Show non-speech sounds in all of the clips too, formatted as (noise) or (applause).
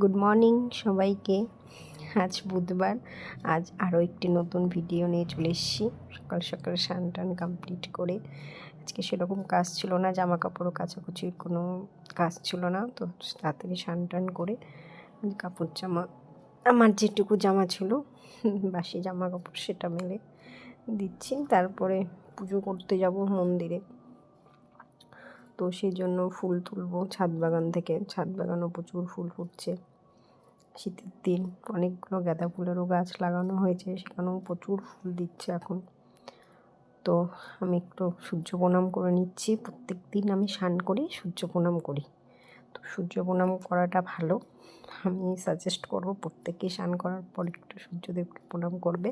Good morning সবাইকে। আজ বুধবার। আজ আরও একটি নতুন ভিডিও নিয়ে চলে এসেছি। সকাল সকাল স্নান টান কমপ্লিট করে আজকে সেরকম কাজ ছিল না জামা কাপড়ও কাচাকুচির কোনো কাজ ছিল না, তো তাড়াতাড়ি স্নান টান করে কাপড় জামা, আমার যেটুকু জামা ছিল, বাসি জামা কাপড় সেটা মেলে দিচ্ছি। তারপরে পুজো করতে যাব মন্দিরে। তো সেই জন্য ফুল তুলবো। ছাদ বাগান থেকে, ছাদ বাগানও প্রচুর ফুল ফুটছে। শীতের দিন অনেকগুলো গাঁদা ফুলেরও গাছ লাগানো হয়েছে, সেখানেও প্রচুর ফুল দিচ্ছে এখন। তো আমি একটু সূর্য প্রণাম করে নিচ্ছি। প্রত্যেক দিন আমি স্নান করি সূর্য প্রণাম করি। তো সূর্য প্রণাম করাটা ভালো। আমি সাজেস্ট করব প্রত্যেকেই স্নান করার পর একটু সূর্যদেবকে প্রণাম করবে।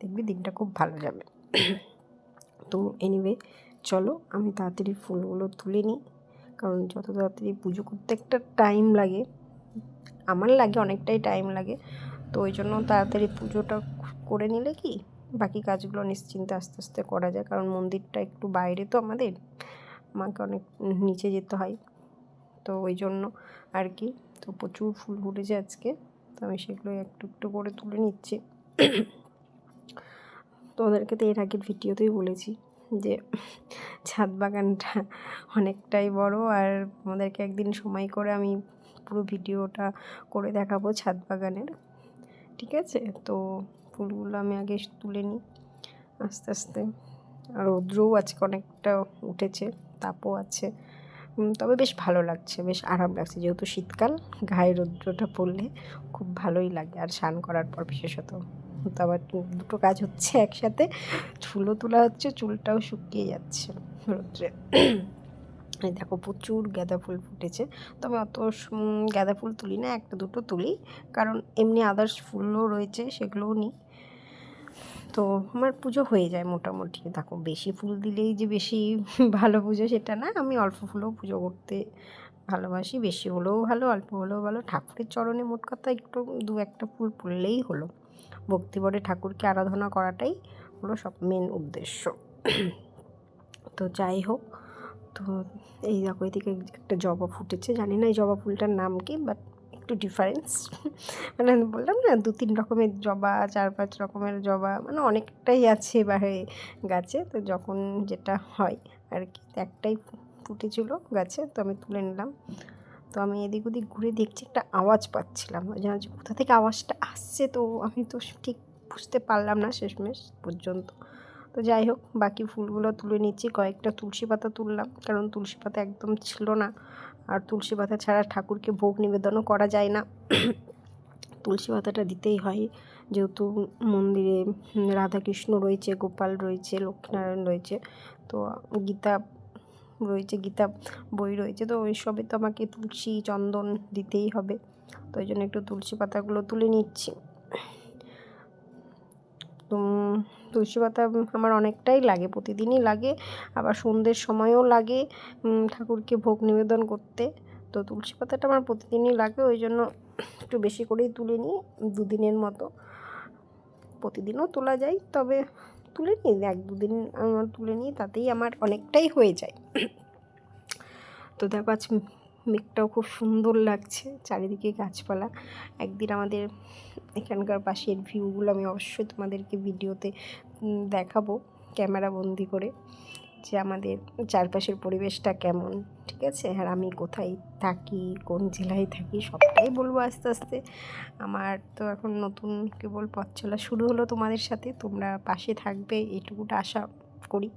দেখবি দিনটা খুব ভালো যাবে। তো এনিওয়ে চলো আমি তাড়াতাড়ি ফুলগুলো তুলে নিই। কারণ যত তাড়াতাড়ি পুজো করতে একটা টাইম লাগে, আমার লাগে অনেকটাই টাইম লাগে। তো ওই জন্য তাড়াতাড়ি পুজোটা করে নিলে কি, বাকি কাজগুলো নিশ্চিন্তে আস্তে আস্তে করা যায়। কারণ মন্দিরটা একটু বাইরে তো আমাদের আমাকে অনেক নিচে যেতে হয়। তো ওই জন্য আর কি, তো প্রচুর ফুল ফুটেছে আজকে। তো আমি সেগুলো একটু একটু করে তুলে নিচ্ছি। তোমাদেরকে তো এর আগের ভিডিওতেই বলেছি। যে ছাদ বাগানটা অনেকটাই বড় আর আমাদেরকে একদিন সময় করে আমি পুরো ভিডিওটা করে দেখাবো ছাদ বাগানের। ঠিক আছে? তো ফুলগুলো আমি আগে তুলে নিই আস্তে আস্তে। আর রৌদ্রও আজকে অনেকটা উঠেছে, তাপও আছে। তবে বেশ ভালো লাগছে, বেশ আরাম লাগছে। যেহেতু শীতকাল, গায়ে রৌদ্রটা পড়লে খুব ভালোই লাগে আর স্নান করার পর বিশেষত। তো আবার দুটো কাজ হচ্ছে একসাথে। চুলও তোলা হচ্ছে, চুলটাও শুকিয়ে যাচ্ছে রোদ্রে। দেখো প্রচুর গাঁদা ফুল ফুটেছে। তবে অত গাঁদা ফুল তুলি না, একটা দুটো তুলি। কারণ এমনি আদার্স ফুলও রয়েছে, সেগুলোও নিই। তো আমার পুজো হয়ে যায় মোটামুটি। দেখো বেশি ফুল দিলেই যে বেশি (laughs) ভালো পুজো সেটা না। আমি অল্প ফুলেও পুজো করতে ভালোবাসি, বেশি হলেও ভালো, অল্প হলেও ভালো। ঠাকুরের চরণে মোট কথা একটু দু একটা ফুল পড়লেই হলো। ভক্তিভরে ঠাকুরকে আরাধনা করাটাই হলো সব মেন উদ্দেশ্য। তো যাই হোক, তো এই দেখো এদিকে একটা জবা ফুটেছে। জানি না এই জবা ফুলটার নাম কি বাট একটু ডিফারেন্স মানে বললাম না, দু তিন রকমের জবা, চার পাঁচ রকমের জবা মানে অনেকটাই আছে এবারে গাছে। তো যখন যেটা হয় আর কি একটাই ফুটেছিল গাছে, তো আমি তুলে নিলাম। তো আমি এদিক ওদিক ঘুরে দেখছি একটা আওয়াজ পাচ্ছিলাম। যেন কোথা থেকে আওয়াজটা আসছে তো আমি তো ঠিক বুঝতে পারলাম না শেষমেশ পর্যন্ত। তো যাই হোক, বাকি ফুলগুলো তুলে নিচ্ছি, কয়েকটা তুলসী পাতা তুললাম, কারণ তুলসী পাতা একদম ছিল না। আর তুলসী পাতা ছাড়া ঠাকুরকে ভোগ নিবেদনও করা যায় না। তুলসী পাতাটা দিতেই হয়, যেহেতু মন্দিরে রাধাকৃষ্ণ রয়েছে, গোপাল রয়েছে, লক্ষ্মীনারায়ণ রয়েছে। তো গীতা রয়েছে, গীতা বই রয়েছে। তো ওই সবে তো আমাকে তুলসী চন্দন দিতেই হবে। তো ওই জন্য একটু তুলসী পাতাগুলো তুলে নিচ্ছি। তুলসী পাতা আমার অনেকটাই লাগে, প্রতিদিনই লাগে। আবার সন্ধ্যের সময়ও লাগে ঠাকুরকে ভোগ নিবেদন করতে। তো তুলসী পাতাটা আমার প্রতিদিনই লাগে, ওই জন্য একটু বেশি করেই তুলে নিই, দুদিনের মতো। প্রতিদিনও তোলা যায়, তবে তুলে নিই, এক দুদিন আমার তুলে নিই, তাতেই আমার অনেকটাই হয়ে যায়। তো দেখো আজ মেঘটাও খুব সুন্দর লাগছে, চারিদিকে গাছপালা। একদিন আমাদের এখানকার পাশের ভিউগুলো আমি অবশ্যই তোমাদেরকে ভিডিওতে দেখাবো, ক্যামেরা বন্দি করে। যে আমাদের চারপাশের পরিবেশটা কেমন, ঠিক আছে? আর আমি কোথায় থাকি, কোন জেলায় থাকি, সবটাই বলব আস্তে আস্তে। আমার তো এখন নতুন কেবল পথ চলা শুরু হলো তোমাদের সাথে। তোমরা পাশে থাকবে এইটুকুটা আশা করি।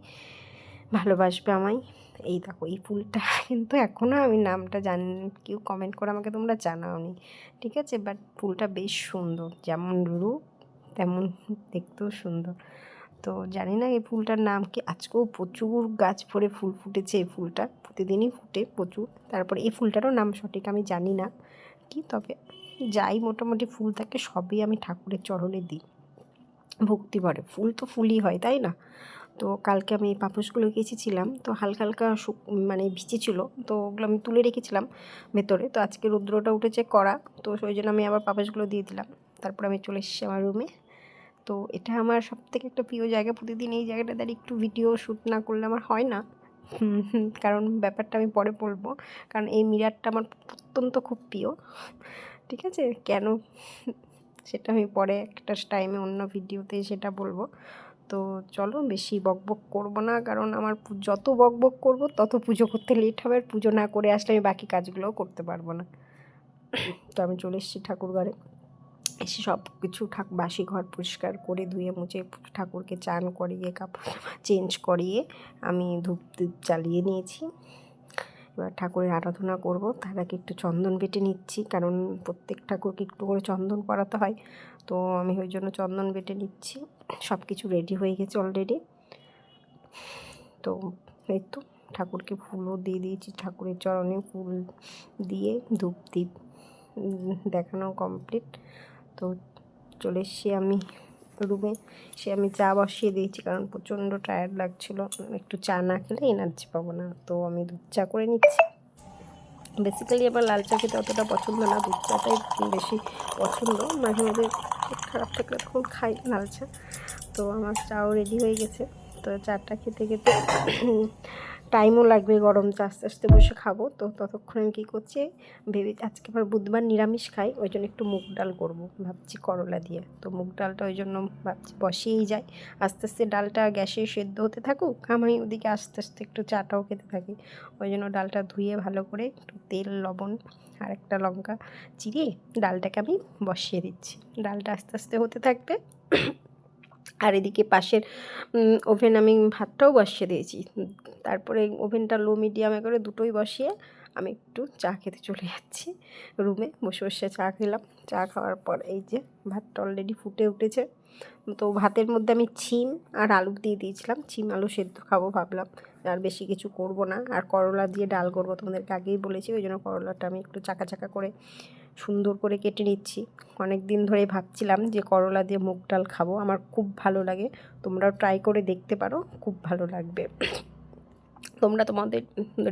ভালোবাসবে আমায়। এই দেখো, এই ফুলটা (laughs) কিন্তু এখনও আমি নামটা জানি, কেউ কমেন্ট করে আমাকে তোমরা জানাওনি, ঠিক আছে? বাট ফুলটা বেশ সুন্দর, যেমন রূপ, তেমন দেখতেও সুন্দর। তো জানি না এই ফুলটার নাম কি। আজকেও প্রচুর গাছ ভরে ফুল ফুটেছে এই ফুলটা। প্রতিদিনই ফুটে প্রচুর। তারপরে এই ফুলটারও নাম সঠিক আমি জানি না। কি তবে যাই মোটামুটি ফুল থাকে সবই আমি ঠাকুরের চরণে দিই। ভক্তি ভরে। ফুল তো ফুলই হয়, তাই না? তো কালকে আমি পাপোশগুলো কেচেছিলাম। তো হালকা হালকা মানে ভিজেছিলো তো ওগুলো আমি তুলে রেখেছিলাম ভেতরে। তো আজকে রুদ্রটা উঠেছে করা তো ওই জন্য আমি আবার পাপোশগুলো দিয়ে দিলাম। তারপর আমি চলে এসেছি আমার রুমে তো এটা আমার সব থেকে একটা প্রিয় জায়গা। প্রতিদিন এই জায়গাটা দাঁড়িয়ে একটু ভিডিও শ্যুট না করলে আমার হয় না। কারণ ব্যাপারটা আমি পরে বলব। কারণ এই মিরারটা আমার অত্যন্ত খুব প্রিয়। ঠিক আছে? কেন? সেটা আমি পরে একটা টাইমে অন্য ভিডিওতে সেটা বলব। তো চলো, বেশি বকবক করব না, কারণ আমার যত বকবক করব, তত পুজো করতে লেট হবে। আর পুজো না করে আসলে আমি বাকি কাজগুলোও করতে পারব না। তো আমি চলে এসেছি ঠাকুর ঘরে এসে সব কিছু ঠাক, বাসি ঘর পরিষ্কার করে ধুয়ে মুছে ঠাকুরকে চান করিয়ে, কাপড় চেঞ্জ করিয়ে আমি ধূপ ধূপ জ্বালিয়ে নিয়েছি। এবার ঠাকুরের আরাধনা করব, তার আগে একটু চন্দন বেটে নিচ্ছি, কারণ প্রত্যেক ঠাকুরকে একটু করে চন্দন করাতে হয়। তো আমি ওই জন্য চন্দন বেটে নিচ্ছি সব কিছু রেডি হয়ে গেছে অলরেডি তো এই তো, ঠাকুরকে ফুলও দিয়ে দিয়েছি, ঠাকুরের চরণে ফুল দিয়ে ধূপ দ্বীপ দেখানো কমপ্লিট তো চলে এসছি আমি রুমে। সে আমি চা বসিয়ে দিয়েছি কারণ প্রচণ্ড টায়ার্ড লাগছিল। একটু চা না খেলে এনার্জি পাবো না, তো আমি দুধ চা করে নিচ্ছি। বেসিক্যালি আমার লাল চা খেতে অতটা পছন্দ না, দুধ চাটাই বেশি পছন্দ। মাঝে মাঝে খারাপ থাকলে তখন খাই লাল চা। তো আমার চাও রেডি হয়ে গেছে। তো চাটা খেতে খেতে টাইমও লাগবে গরম চা আস্তে আস্তে বসে খাব। তো ততক্ষণ আমি কী করছি, ভেবে আজকে আবার বুধবার নিরামিষ খাই, ওই জন্য একটু মুগ ডাল করব। ভাবছি করলা দিয়ে। তো মুগ ডালটা ওই জন্য ভাবছি বসিয়েই যাই। আস্তে আস্তে ডালটা গ্যাসে সেদ্ধ হতে থাকুক আমি ওদিকে আস্তে আস্তে একটু চাটাও খেতে থাকি। ওই জন্য ডালটা ধুয়ে ভালো করে একটু তেল, লবণ, আর একটা লঙ্কা চিরিয়ে ডালটাকে আমি বসিয়ে দিচ্ছি। ডালটা আস্তে আস্তে হতে থাকবে। আর এদিকে পাশের ওভেন আমি ভাতটাও বসিয়ে দিয়েছি। তারপরে ওভেনটা লো মিডিয়ামে করে দুটোই বসিয়ে আমি একটু চা খেতে চলে যাচ্ছি রুমে। বসে বসে চা খেলাম। চা খাওয়ার পর এই যে ভাতটা অলরেডি ফুটে উঠেছে। তো ভাতের মধ্যে আমি ছিম আর আলু দিয়ে দিয়েছিলাম। ছিম, আলু সেদ্ধ খাব ভাবলাম। আর বেশি কিছু করব না। আর করলা দিয়ে ডাল করব তোমাদেরকে আগেই বলেছি। ওই জন্য করলাটা আমি একটু চাকা চাকা করে সুন্দর করে কেটে নিচ্ছি। অনেক দিন ধরে ভাবছিলাম যে করলা দিয়ে মুগ ডাল খাব। আমার খুব ভালো লাগে। তোমরাও ট্রাই করে দেখতে পারো। খুব ভালো লাগবে। তোমরা তোমাদের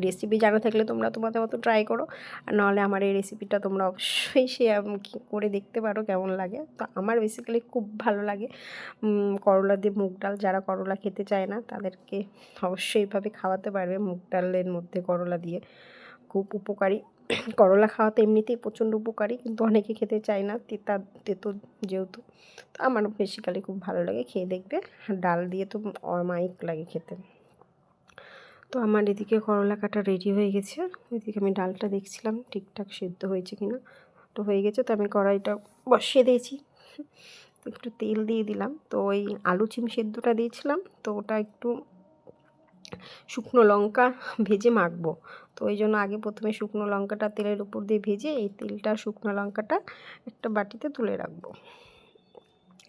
রেসিপি জানা থাকলে তোমরা তোমাদের মতো ট্রাই করো। আর নাহলে আমার এই রেসিপিটা তোমরা অবশ্যই সে করে দেখতে পারো কেমন লাগে। তো আমার বেসিক্যালি খুব ভালো লাগে। করলা দিয়ে মুগ ডাল। যারা করলা খেতে চায় না, তাদেরকে অবশ্যই এইভাবে খাওয়াতে পারবে মুগ ডালের মধ্যে করলা দিয়ে। খুব উপকারী। করলা খাওয়া তো এমনিতেই প্রচণ্ড উপকারী, কিন্তু অনেকে খেতে চায় না। তেতা তেতো যেহেতু, তো আমার বেসিক্যালি খুব ভালো লাগে, খেয়ে দেখবে। ডাল দিয়ে তো অমায়িক লাগে খেতে। তো আমার এদিকে করলা কাটা রেডি হয়ে গেছে। ওইদিকে আমি ডালটা দেখছিলাম, ঠিকঠাক সেদ্ধ হয়েছে কিনা। তো হয়ে গেছে, তো আমি কড়াইটা বসিয়ে দিয়েছি। একটু তেল দিয়ে দিলাম। তো ওই আলু চিম সেদ্ধটা দিয়েছিলাম। তো ওটা একটু শুকনো লঙ্কা ভেজে মাখবো। তো ওই জন্য আগে প্রথমে শুকনো লঙ্কাটা তেলের উপর দিয়ে ভেজে এই তেলটা, শুকনো লঙ্কাটা একটা বাটিতে তুলে রাখব।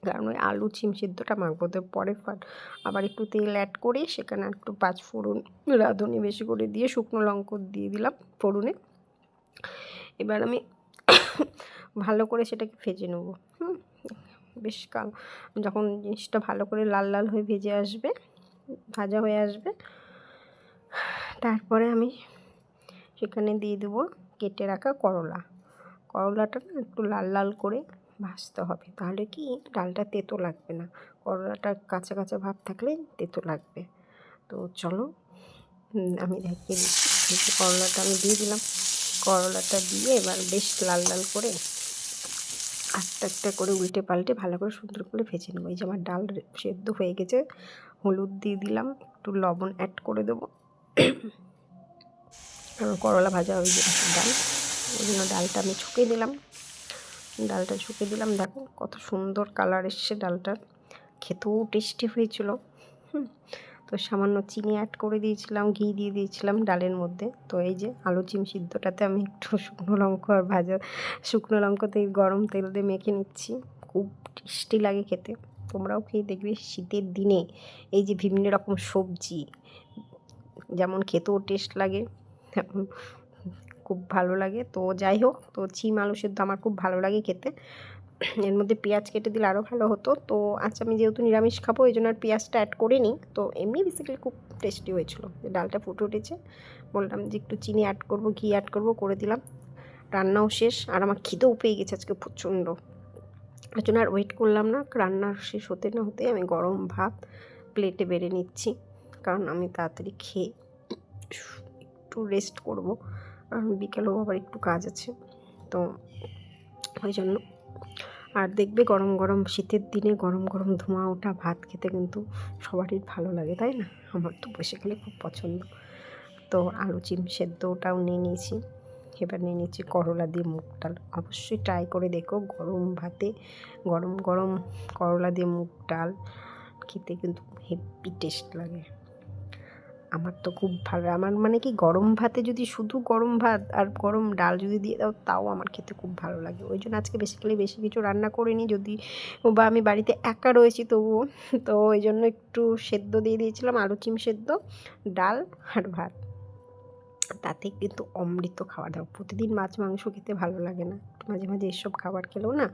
কারণ ওই আলু চিম সিদ্ধটা মাখবো, তো পরে ফাট আবার একটু তেল অ্যাড করে সেখানে একটু পাঁচ ফোড়ন রাঁধুনি বেশি করে দিয়ে শুকনো লঙ্কা দিয়ে দিলাম ফোড়নে। এবার আমি ভালো করে সেটাকে ভেজে নেব। হুম, বেশ কাল যখন জিনিসটা ভালো করে লাল লাল হয়ে ভেজে আসবে, ভাজা হয়ে আসবে, তারপরে আমি সেখানে দিয়ে দেবো কেটে রাখা করলা। করলাটা না একটু লাল লাল করে ভাজতে হবে। তাহলে কি ডালটা তেতো লাগবে না। করলাটা কাঁচা কাঁচা ভাব থাকলে তেতো লাগবে। তো চলো আমি দেখিয়ে দিচ্ছি। করলাটা আমি দিয়ে দিলাম। করলাটা দিয়ে এবার বেশ লাল লাল করে আস্তে আস্তে করে উল্টে পাল্টে ভালো করে সুন্দর করে ভেজে নেব। এই যে আমার ডাল সেদ্ধ হয়ে গেছে, হলুদ দিয়ে দিলাম। একটু লবণ অ্যাড করে দেবো। করলা ভাজা ওই যে ডাল। ওই জন্য ডালটা আমি ছুকে দিলাম ডালটা ছুকে দিলাম দেখো কত সুন্দর কালার এসছে ডালটার খেতেও টেস্টি হয়েছিল। তো সামান্য চিনি অ্যাড করে দিয়েছিলাম, ঘি দিয়ে দিয়েছিলাম ডালের মধ্যে। তো এই যে আলু চিম সিদ্ধটাতে আমি একটু শুকনো লঙ্কা আর ভাজা, শুকনো লঙ্কাতে গরম তেল দিয়ে মেখে নিচ্ছি। খুব টেস্টি লাগে খেতে। তোমরাও খেয়ে দেখবে শীতের দিনে এই যে বিভিন্ন রকম সবজি, যেমন খেতেও টেস্ট লাগে। খুব ভালো লাগে। তো যাই হোক তো চিম আলু সেদ্ধ আমার খুব ভালো লাগে খেতে। এর মধ্যে পেঁয়াজ কেটে দিলে আরও ভালো হতো। তো আজ আমি যেহেতু নিরামিষ খাব ওই জন্য আর পেঁয়াজটা অ্যাড করিনি। তো এমনি বেসিক্যালি খুব টেস্টি হয়েছিল। ডালটা ফুটে উঠেছে। বললাম যে একটু চিনি অ্যাড করব, ঘি অ্যাড করব, করে দিলাম। রান্নাও শেষ। আর আমার খিদেও পেয়ে গেছে আজকে প্রচণ্ড। ওই জন্য আর ওয়েট করলাম না। রান্নার শেষ হতে না হতে আমি গরম ভাত প্লেটে বেড়ে নিচ্ছি। কারণ আমি তাড়াতাড়ি খেয়ে একটু রেস্ট করব। কারণ বিকেলেও আবার একটু কাজ আছে। তো ওই জন্য। আর দেখবে গরম গরম শীতের দিনে গরম গরম ধোঁয়া ওঠা ভাত খেতে কিন্তু সবারই ভালো লাগে, তাই না? আমার তো বসে গেলে খুব পছন্দ। তো আলু চিম সেদ্ধটাও নিয়ে নিয়েছি। এবার নিয়ে নিয়েছি করলা দিয়ে মুগ ডাল। অবশ্যই ট্রাই করে দেখো গরম ভাতে, গরম গরম করলা দিয়ে মুগ ডাল। খেতে কিন্তু হেভি টেস্ট লাগে। আমার তো খুব ভালো আমার মানে কি গরম ভাতে যদি শুধু গরম ভাত আর গরম ডাল যদি দিয়ে দাও, তাও আমার খেতে খুব ভালো লাগে। ওই জন্য আজকে বেসিক্যালি বেশি কিছু রান্না করিনি। যদি বা আমি বাড়িতে একা রয়েছি তবুও, তো ওই জন্য একটু সেদ্ধ দিয়ে দিয়েছিলাম, আলু, চিম সেদ্ধ, ডাল আর ভাত। তাতে কিন্তু অমৃত খাওয়া দাওয়া প্রতিদিন মাছ, মাংস খেতে ভালো লাগে না। মাঝে মাঝে এসব খাবার খেলেও না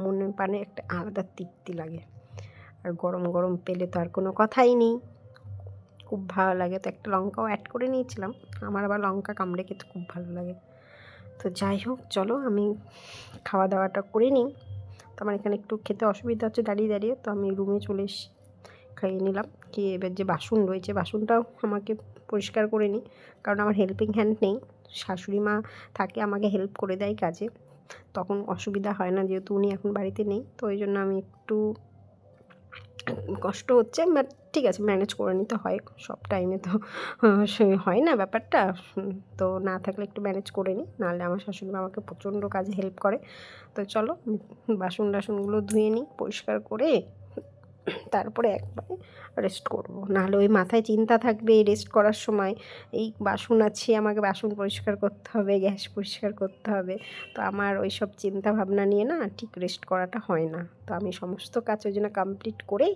মনে প্রাণে একটা আলাদা তৃপ্তি লাগে। আর গরম গরম পেলে তো আর কোনো কথাই নেই। খুব ভালো লাগে। তো একটা লঙ্কাও অ্যাড করে নিয়েছিলাম। আমার আবার লঙ্কা কামড়ে খেতে খুব ভালো লাগে। তো যাই হোক, চলো আমি খাওয়া দাওয়াটা করে নিই। তো আমার এখানে একটু খেতে অসুবিধা হচ্ছে দাঁড়িয়ে দাঁড়িয়ে। তো আমি রুমে চলে এসেছি খাইয়ে নিলাম। কি এবার যে বাসন রয়েছে, বাসনটাও আমাকে পরিষ্কার করে নিই। কারণ আমার হেল্পিং হ্যান্ড নেই। শাশুড়ি মা থাকে, আমাকে হেল্প করে দেয় কাজে। তখন অসুবিধা হয় না, যেহেতু উনি এখন বাড়িতে নেই। তো ওই জন্য আমি একটু কষ্ট হচ্ছে বাট ঠিক আছে ম্যানেজ করে নিতে হয়, সব টাইমে তো হয় না ব্যাপারটা। তো না থাকলে একটু ম্যানেজ করে নিই, নাহলে আমার শাশুড়ি আমাকে প্রচণ্ড কাজে হেল্প করে। তো চলো বাসন টাসনগুলো ধুয়ে নিই, পরিষ্কার করে তারপরে একবারে রেস্ট করব। নাহলে ওই মাথায় চিন্তা থাকবে রেস্ট করার সময়। এই বাসন আছে, আমাকে বাসন পরিষ্কার করতে হবে, গ্যাস পরিষ্কার করতে হবে। তো আমার ওই সব চিন্তা ভাবনা নিয়ে না ঠিক রেস্ট করাটা হয় না। তো আমি সমস্ত কাজ ওই জন্য কমপ্লিট করেই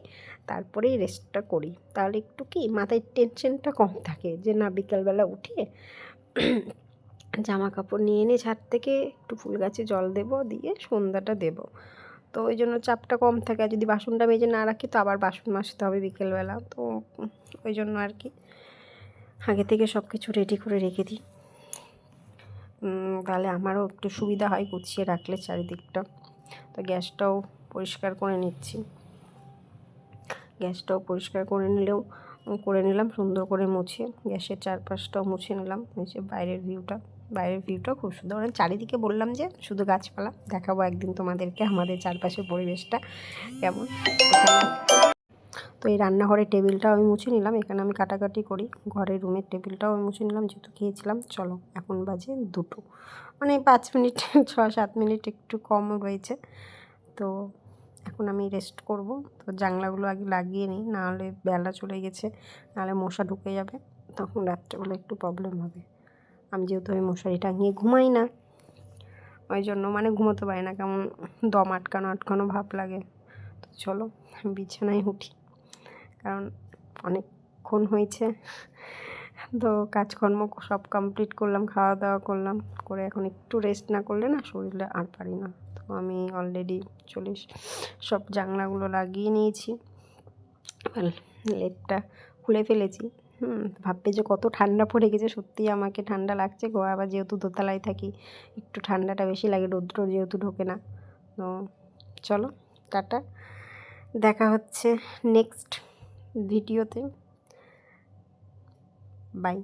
তারপরেই রেস্টটা করি। তাহলে একটু কি মাথায় টেনশনটা কম থাকে যে না বিকালবেলা উঠে জামা কাপড় নিয়ে এনে ছাদ থেকে একটু ফুল গাছে জল দেবো, দিয়ে সন্ধ্যাটা দেবো। তো ওই জন্য চাপটা কম থাকে। আর যদি বাসনটা মেজে না রাখি, তো আবার বাসন মাজতে হবে বিকেলবেলা। তো ওই জন্য আর কি। আগে থেকে সব কিছু রেডি করে রেখে দিই। তাহলে আমারও একটু সুবিধা হয় গুছিয়ে রাখলে চারিদিকটা। তো গ্যাসটাও পরিষ্কার করে নিচ্ছি। গ্যাসটাও পরিষ্কার করে নিলেও, করে নিলাম, সুন্দর করে মুছে। গ্যাসের চারপাশটাও মুছে নিলাম। যে বাইরের ভিউটা বাইরের ভিউটা খুব সুন্দর। মানে চারিদিকে বললাম যে শুধু গাছপালা, দেখাবো একদিন তোমাদেরকে আমাদের চারপাশের পরিবেশটা কেমন। তো এই রান্নাঘরের টেবিলটাও আমি মুছে নিলাম, এখানে আমি কাটাকাটি করি। ঘরের রুমের টেবিলটাও আমি মুছে নিলাম, যেহেতু খেয়েছিলাম। চলো, এখন বাজে দুটো। মানে পাঁচ মিনিট (laughs) ছ সাত মিনিট একটু কম রয়েছে। তো এখন আমি রেস্ট করব। তো জানলাগুলো আগে লাগিয়ে নিই, নাহলে বেলা চলে গেছে, নাহলে মশা ঢুকে যাবে, তখন রাত্রেবেলা একটু প্রবলেম হবে। আমি যেহেতু আমি মশারি টাঙিয়ে ঘুমাই না, ওই জন্য মানে ঘুমোতে পারি না, কেমন দম আটকানো আটকানো ভাব লাগে। তো চলো বিছানায় উঠি, কারণ অনেকক্ষণ হয়েছে। তো কাজকর্ম সব কমপ্লিট করলাম খাওয়া দাওয়া করলাম, করে এখন একটু রেস্ট না করলে না শরীরে আর পারি না। তো আমি অলরেডি চলে সব জানলাগুলো লাগিয়ে নিয়েছি। লেটটা খুলে ফেলেছি। হুম, ভাববে যে কত ঠান্ডা পড়ে গেছে, সত্যিই আমাকে ঠান্ডা লাগছে। গো আবার যেহেতু দোতলায় থাকি, একটু ঠান্ডাটা বেশি লাগে, রৌদ্র যেহেতু ঢোকে না। তো চলো, টাটা। দেখা হচ্ছে নেক্সট ভিডিওতে বাই